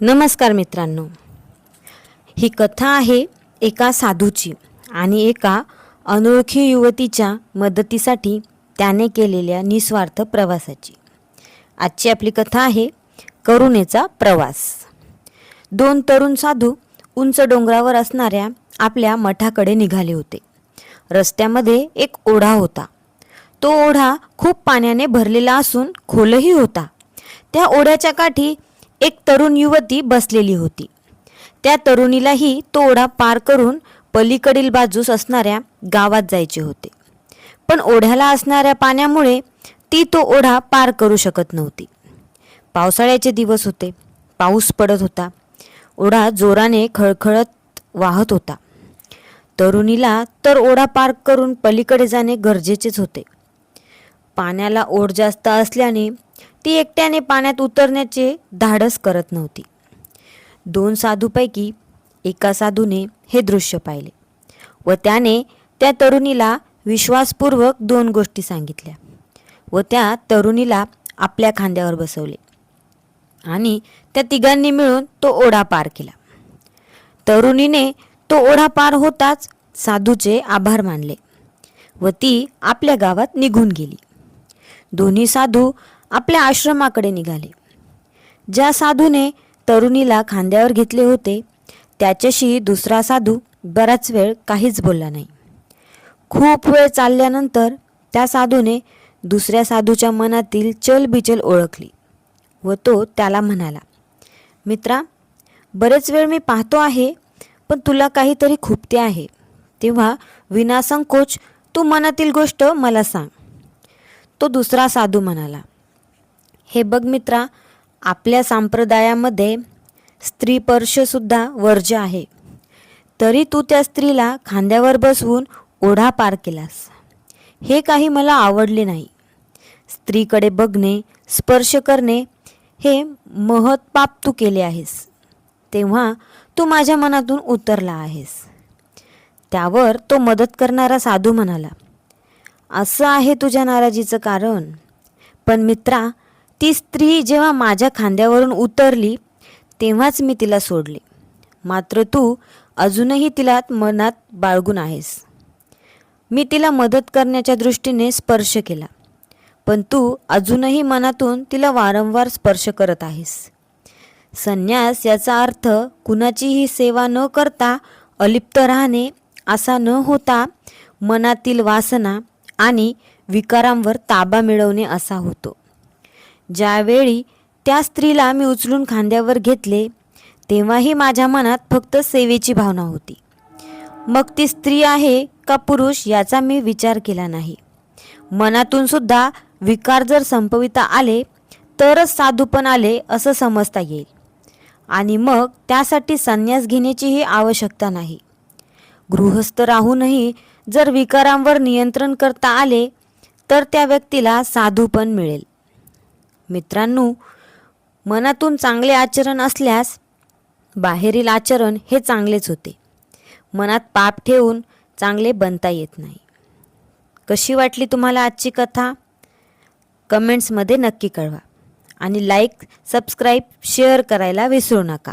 नमस्कार मित्रांनो. ही कथा आहे एका साधूची आणि एका अनोळखी युवतीच्या मदतीसाठी त्याने केलेल्या निस्वार्थ प्रवासाची. आजची आपली कथा आहे करुणेचा प्रवास. दोन तरुण साधू उंच डोंगरावर असणाऱ्या आपल्या मठाकडे निघाले होते. रस्त्यामध्ये एक ओढा होता. तो ओढा खूप पाण्याने भरलेला असून खोलही होता. त्या ओढ्याच्या काठी एक तरुण युवती बसलेली होती. त्या तरुणीलाही तो ओढा पार करून पलीकडील बाजूस असणाऱ्या गावात जायचे होते. पण ओढ्याला असणाऱ्या पाण्यामुळे ती तो ओढा पार करू शकत नव्हती. पावसाळ्याचे दिवस होते. पाऊस पडत होता. ओढा जोराने खळखळत वाहत होता. तरुणीला तर ओढा पार करून पलीकडे जाणे गरजेचेच होते. पाण्याला ओढ जास्त असल्याने ती एकट्याने पाण्यात उतरण्याचे धाडस करत नव्हती. दोन साधूपैकी एका साधूने हे दृश्य पाहिले व त्याने त्या तरुणीला विश्वासपूर्वक दोन गोष्टी सांगितल्या व त्या तरुणीला आपल्या खांद्यावर बसवले आणि त्या तिघांनी मिळून तो ओढा पार केला. तरुणीने तो ओढा पार होताच साधूचे आभार मानले व ती आपल्या गावात निघून गेली. दोन्ही साधू आपल्या आश्रमाकडे निघाले. ज्या साधूने तरुणीला खांद्यावर घेतले होते त्याच्याशी दुसरा साधू बराच वेळ काहीच बोलला नाही. खूप वेळ चालल्यानंतर त्या साधूने दुसऱ्या साधूच्या मनातील चलबिचल ओळखली व तो त्याला म्हणाला मित्रा बरेच वेळ मी पाहतो आहे पण तुला काहीतरी खुपते आहे. तेव्हा विनासंकोच तू मनातील गोष्ट मला सांग. तो दुसरा साधू म्हणाला हे बघ मित्रा आपल्या संप्रदायामध्ये स्त्रीपर्शसुद्धा वर्ज्य आहे. तरी तू त्या स्त्रीला खांद्यावर बसवून ओढा पार केलास. हे काही मला आवडले नाही. स्त्रीकडे बघणे स्पर्श करणे हे महत पाप तू केले आहेस. तेव्हा तू माझ्या मनातून उतरला आहेस. त्यावर तो मदत करणारा साधू म्हणाला असं आहे तुझ्या नाराजीचं कारण. पण मित्रा ती स्त्री जेव्हा माझ्या खांद्यावरून उतरली तेव्हाच मी तिला सोडले. मात्र तू अजूनही तिला मनात बाळगून आहेस. मी तिला मदत करण्याच्या दृष्टीने स्पर्श केला पण तू अजूनही मनातून तिला वारंवार स्पर्श करत आहेस. संन्यास याचा अर्थ कुणाचीही सेवा न करता अलिप्त राहणे असा न होता मनातील वासना आणि विकारांवर ताबा मिळवणे असा होतो. ज्यावेळी त्या स्त्रीला मी उचलून खांद्यावर घेतले तेव्हाही माझ्या मनात फक्त सेवेची भावना होती. मग ती स्त्री आहे का पुरुष याचा मी विचार केला नाही. मनातून सुद्धा विकार जर संपविता आले तरच साधूपण आले असं समजता येईल. आणि मग त्यासाठी संन्यास घेण्याचीही आवश्यकता नाही. गृहस्थ राहूनही जर विकारांवर नियंत्रण करता आले तर त्या व्यक्तीला साधूपण मिळेल. मित्रांनो मनातून चांगले आचरण असल्यास बाहेरील आचरण हे चांगलेच होते. मनात पाप ठेवून चांगले बनता येत नाही. कशी वाटली तुम्हाला आजची कथा? कमेंट्समध्ये नक्की कळवा. आणि लाईक सबस्क्राईब शेअर करायला विसरू नका.